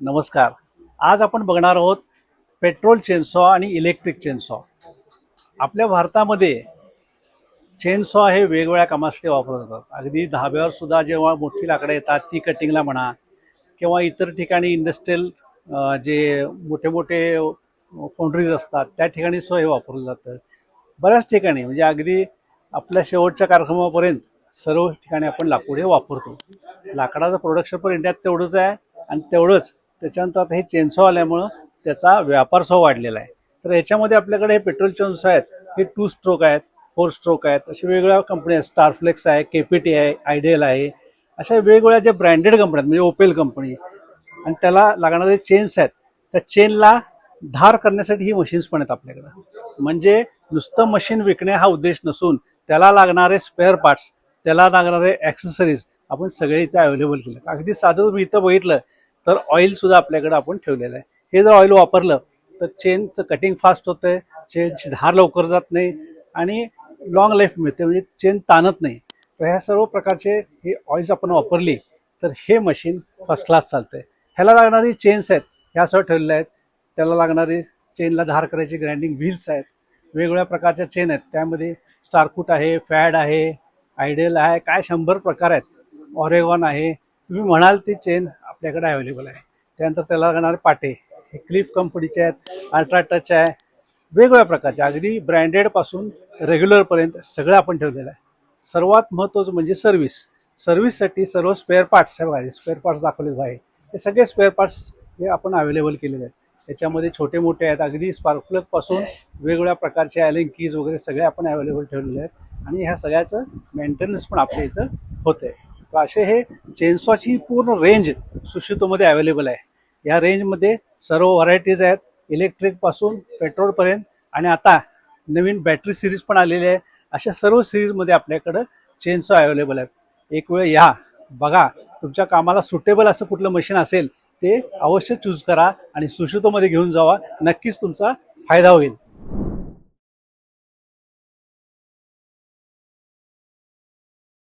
नमस्कार. आज आपण बघणार आहोत पेट्रोल चेनसॉ आणि इलेक्ट्रिक चेनसॉ. आपल्या भारतामध्ये चेनसॉ हे वेगवेगळ्या कामासाठी वापरले जातात. अगदी धाब्यावर सुद्धा जेव्हा मोठी लाकडं येतात ती कटिंगला म्हणा किंवा इतर ठिकाणी इंडस्ट्रियल जे मोठे मोठे फाउंड्रीज असतात त्या ठिकाणी सुद्धा हे वापरलं जातं. बऱ्याच ठिकाणी म्हणजे अगदी आपल्या शेवटच्या कार्यक्रमापर्यंत सर्व ठिकाणी आपण लाकूड हे वापरतो. लाकडाचं प्रोडक्शन पण इंडियात तेवढंच आहे आणि तेवढंच त्याच्यानंतर आता हे चेनसॉ आल्यामुळं त्याचा व्यापारसह वाढलेला आहे. तर याच्यामध्ये आपल्याकडे हे पेट्रोल चेन्स आहेत हे टू स्ट्रोक आहेत फोर स्ट्रोक आहेत अशा वेगवेगळ्या कंपनी आहेत स्टारफ्लेक्स आहे केपीटी आहे आयडियल आहे अशा वेगवेगळ्या ज्या ब्रँडेड कंपन्या आहेत म्हणजे ओपेल कंपनी आणि त्याला लागणारे चेन्स आहेत त्या चेनला धार करण्यासाठी ही मशीन्स पण आहेत आपल्याकडं. म्हणजे नुसतं मशीन विकणे हा उद्देश नसून त्याला लागणारे स्पेअर पार्ट्स त्याला लागणारे ॲक्सेसरीज आपण सगळे इथे अवेलेबल केले आहेत. अगदी साधं तुम्ही इथं बघितलं तर ऑइल सुद्धा आपल्याकडे आपण ठेवलेलं आहे. हे जर ऑइल वापरलं तर चेनचं कटिंग फास्ट होतंय चेनची धार लवकर जात नाही आणि लॉंग लाईफ मिळते म्हणजे चेन ताणत नाही. तर ह्या सर्व प्रकारचे हे ऑइल्स आपण वापरली तर हे मशीन फर्स्ट क्लास चालतंय. ह्याला लागणारी चेन्स आहेत ह्या सर्व ठेवलेल्या आहेत. त्याला लागणारी चेनला धार करायची ग्राइंडिंग व्हील्स आहेत. वेगवेगळ्या प्रकारच्या चेन आहेत. त्यामध्ये स्टारकूट आहे फॅड आहे आयडियल आहे काय शंभर प्रकार आहेत. ऑरेगॉन आहे. तुम्ही म्हणाल ती चेन आपल्याकडे अवेलेबल आहे. त्यानंतर त्याला लागणारे पाटे हे क्लिफ कंपनीचे आहेत अल्ट्राटच आहे. वेगवेगळ्या प्रकारचे अगदी ब्रँडेडपासून रेग्युलरपर्यंत सगळं आपण ठेवलेलं आहे. सर्वात महत्त्वाचं म्हणजे सर्व्हिस सर्व्हिससाठी सर्व स्पेअर पार्ट्स हे बघा स्पेअर पार्ट्स दाखवले आहे हे सगळे स्पेअर पार्ट्स हे आपण अवेलेबल केलेले आहेत. त्याच्यामध्ये छोटे मोठे आहेत अगदी स्पार्कप्लगपासून वेगवेगळ्या प्रकारचे ॲलिंग कीज वगैरे सगळे आपण अवेलेबल ठेवलेले आहेत. आणि ह्या सगळ्याचं मेंटेनन्स पण आपल्या इथं होतं आहे तर असे हे चेन्सॉची पूर्ण रेंज सुशितोमध्ये अवेलेबल आहे. या रेंजमध्ये सर्व व्हरायटीज आहेत. इलेक्ट्रिकपासून पेट्रोलपर्यंत आणि आता नवीन बॅटरी सिरीज पण आलेली आहे. अशा सर्व सिरीजमध्ये आपल्याकडं चेनसॉ अवेलेबल आहेत. एक वेळ या. बघा तुमच्या कामाला सुटेबल असं कुठलं मशीन असेल ते अवश्य चूज करा आणि सुशितोमध्ये घेऊन जावा. नक्कीच तुमचा फायदा होईल.